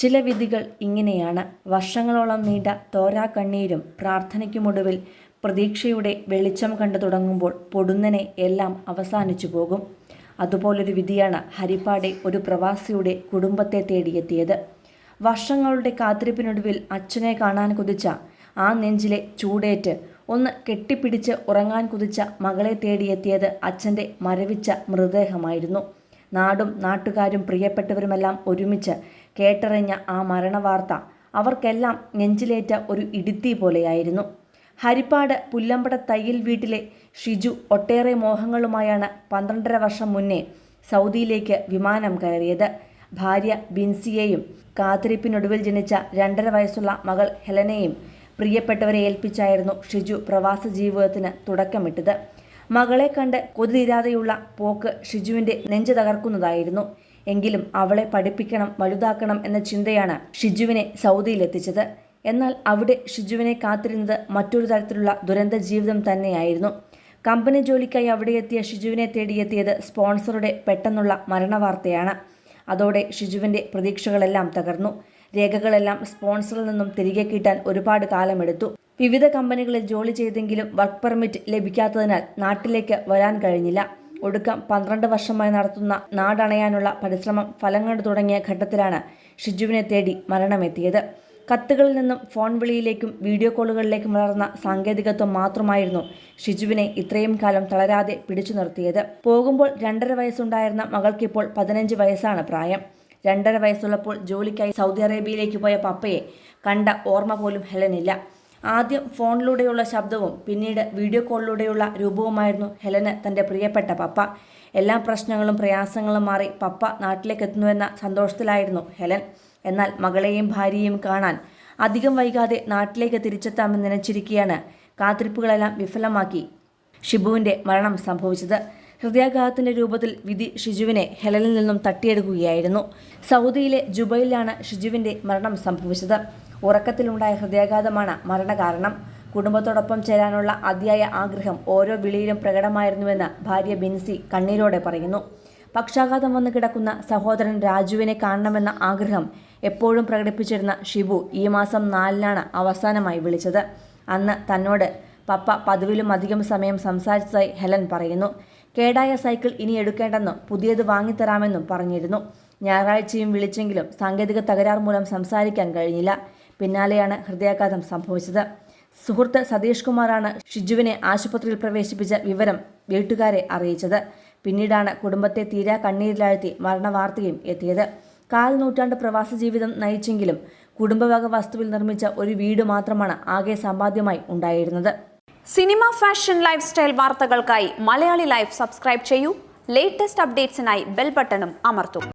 ചില വിധികൾ ഇങ്ങനെയാണ്. വർഷങ്ങളോളം നീണ്ട തോരാ കണ്ണീരും പ്രാർത്ഥനയ്ക്കുമൊടുവിൽ പ്രതീക്ഷയുടെ വെളിച്ചം കണ്ടു തുടങ്ങുമ്പോൾ പൊടുന്നനെ എല്ലാം അവസാനിച്ചു പോകും. അതുപോലൊരു വിധിയാണ് ഹരിപ്പാടെ ഒരു പ്രവാസിയുടെ കുടുംബത്തെ തേടിയെത്തിയത്. വർഷങ്ങളുടെ കാത്തിരിപ്പിനൊടുവിൽ അച്ഛനെ കാണാൻ കുതിച്ച ആ നെഞ്ചിലെ ചൂടേറ്റ് ഒന്ന് കെട്ടിപ്പിടിച്ച് ഉറങ്ങാൻ കുതിച്ച മകളെ തേടിയെത്തിയത് അച്ഛന്റെ മരവിച്ച മൃതദേഹമായിരുന്നു. നാടും നാട്ടുകാരും പ്രിയപ്പെട്ടവരുമെല്ലാം ഒരുമിച്ച് കേട്ടറിഞ്ഞ ആ മരണവാർത്ത അവർക്കെല്ലാം നെഞ്ചിലേറ്റ ഒരു ഇടുത്തി പോലെയായിരുന്നു. ഹരിപ്പാട് പുല്ലമ്പട തയ്യൽ വീട്ടിലെ ഷിജു ഒട്ടേറെ മോഹങ്ങളുമായാണ് പന്ത്രണ്ടര വർഷം മുന്നേ സൗദിയിലേക്ക് വിമാനം കയറിയത്. ഭാര്യ ബിൻസിയെയും കാത്തിരിപ്പിനൊടുവിൽ ജനിച്ച രണ്ടര വയസ്സുള്ള മകൾ ഹെലനെയും പ്രിയപ്പെട്ടവരെ ഏൽപ്പിച്ചായിരുന്നു ഷിജു പ്രവാസ ജീവിതത്തിന് തുടക്കമിട്ടത്. മകളെ കണ്ട് കൊതിരാതെയുള്ള പോക്ക് ഷിജുവിന്റെ നെഞ്ചു തകർക്കുന്നതായിരുന്നു. എങ്കിലും അവളെ പഠിപ്പിക്കണം വലുതാക്കണം എന്ന ചിന്തയാണ് ഷിജുവിനെ സൗദിയിലെത്തിച്ചത്. എന്നാൽ അവിടെ ഷിജുവിനെ കാത്തിരുന്നത് മറ്റൊരു തരത്തിലുള്ള ദുരന്ത ജീവിതം തന്നെയായിരുന്നു. കമ്പനി ജോലിക്കായി അവിടെ എത്തിയ ഷിജുവിനെ തേടിയെത്തിയത് സ്പോൺസറുടെ പെട്ടെന്നുള്ള മരണവാർത്തയാണ്. അതോടെ ഷിജുവിന്റെ പ്രതീക്ഷകളെല്ലാം തകർന്നു. രേഖകളെല്ലാം സ്പോൺസറിൽ നിന്നും തിരികെ കിട്ടാൻ ഒരുപാട് കാലമെടുത്തു. വിവിധ കമ്പനികളിൽ ജോലി ചെയ്തെങ്കിലും വർക്ക് പെർമിറ്റ് ലഭിക്കാത്തതിനാൽ നാട്ടിലേക്ക് വരാൻ കഴിഞ്ഞില്ല. ഒടുക്കം പന്ത്രണ്ട് വർഷമായി നടത്തുന്ന നാടണയാനുള്ള പരിശ്രമം ഫലം കണ്ടു തുടങ്ങിയ ഘട്ടത്തിലാണ് ഷിജുവിനെ തേടി മരണമെത്തിയത്. കത്തുകളിൽ നിന്നും ഫോൺ വിളിയിലേക്കും വീഡിയോ കോളുകളിലേക്കും വളർന്ന സാങ്കേതികത്വം മാത്രമായിരുന്നു ഷിജുവിനെ ഇത്രയും കാലം തളരാതെ പിടിച്ചു നിർത്തിയത്. പോകുമ്പോൾ രണ്ടര വയസ്സുണ്ടായിരുന്ന മകൾക്കിപ്പോൾ പതിനഞ്ച് വയസ്സാണ് പ്രായം. രണ്ടര വയസ്സുള്ളപ്പോൾ ജോലിക്കായി സൗദി അറേബ്യയിലേക്ക് പോയ പപ്പയെ കണ്ട ഓർമ്മ പോലും ഹെലനില്ല. ആദ്യം ഫോണിലൂടെയുള്ള ശബ്ദവും പിന്നീട് വീഡിയോ കോളിലൂടെയുള്ള രൂപവുമായിരുന്നു ഹെലന് തന്റെ പ്രിയപ്പെട്ട പപ്പ. എല്ലാ പ്രശ്നങ്ങളും പ്രയാസങ്ങളും മാറി പപ്പ നാട്ടിലേക്ക് എത്തുന്നുവെന്ന സന്തോഷത്തിലായിരുന്നു ഹെലൻ. എന്നാൽ മകളെയും ഭാര്യയെയും കാണാൻ അധികം വൈകാതെ നാട്ടിലേക്ക് തിരിച്ചെത്താമെന്ന് നനച്ചിരിക്കുകയാണ് കാത്തിരിപ്പുകളെല്ലാം വിഫലമാക്കി ഷിബുവിന്റെ മരണം സംഭവിച്ചത്. ഹൃദയാഘാതത്തിന്റെ രൂപത്തിൽ വിധി ഷിജുവിനെ ഹെലനിൽ നിന്നും തട്ടിയെടുക്കുകയായിരുന്നു. സൗദിയിലെ ജുബൈലിലാണ് ഷിജുവിന്റെ മരണം സംഭവിച്ചത്. ഉറക്കത്തിലുണ്ടായ ഹൃദയാഘാതമാണ് മരണകാരണം. കുടുംബത്തോടൊപ്പം ചേരാനുള്ള അതിയായ ആഗ്രഹം ഓരോ വിളിയിലും പ്രകടമായിരുന്നുവെന്ന് ഭാര്യ ബിൻസി കണ്ണീരോടെ പറയുന്നു. പക്ഷാഘാതം വന്ന് കിടക്കുന്ന സഹോദരൻ രാജുവിനെ കാണണമെന്ന ആഗ്രഹം എപ്പോഴും പ്രകടിപ്പിച്ചിരുന്ന ഷിബു ഈ മാസം നാലിനാണ് അവസാനമായി വിളിച്ചത്. അന്ന് തന്നോട് പപ്പ പതിവിലും അധികം സമയം സംസാരിച്ചതായി ഹെലൻ പറയുന്നു. കേടായ സൈക്കിൾ ഇനി എടുക്കേണ്ടെന്നും പുതിയത് വാങ്ങിത്തരാമെന്നും പറഞ്ഞിരുന്നു. ഞായറാഴ്ചയും വിളിച്ചെങ്കിലും സാങ്കേതിക തകരാർ മൂലം സംസാരിക്കാൻ കഴിഞ്ഞില്ല. പിന്നാലെയാണ് ഹൃദയാഘാതം സംഭവിച്ചത്. സുഹൃത്ത് സതീഷ് കുമാറാണ് ഷിജുവിനെ ആശുപത്രിയിൽ പ്രവേശിപ്പിച്ച വിവരം വീട്ടുകാരെ അറിയിച്ചത്. പിന്നീടാണ് കുടുംബത്തെ തീരാ കണ്ണീരിലാഴ്ത്തി മരണവാർത്തയും എത്തിയത്. കാൽ നൂറ്റാണ്ട് പ്രവാസ ജീവിതം നയിച്ചെങ്കിലും കുടുംബവക വസ്തുവിൽ നിർമ്മിച്ച ഒരു വീട് മാത്രമാണ് ആകെ സമ്പാദ്യമായി ഉണ്ടായിരുന്നത്. സിനിമ ഫാഷൻ ലൈഫ് സ്റ്റൈൽ വാർത്തകൾക്കായി മലയാളി ലൈഫ് സബ്സ്ക്രൈബ് ചെയ്യൂ. ലേറ്റസ്റ്റ് അപ്ഡേറ്റ്സിനായി ബെൽ ബട്ടണും അമർത്തും.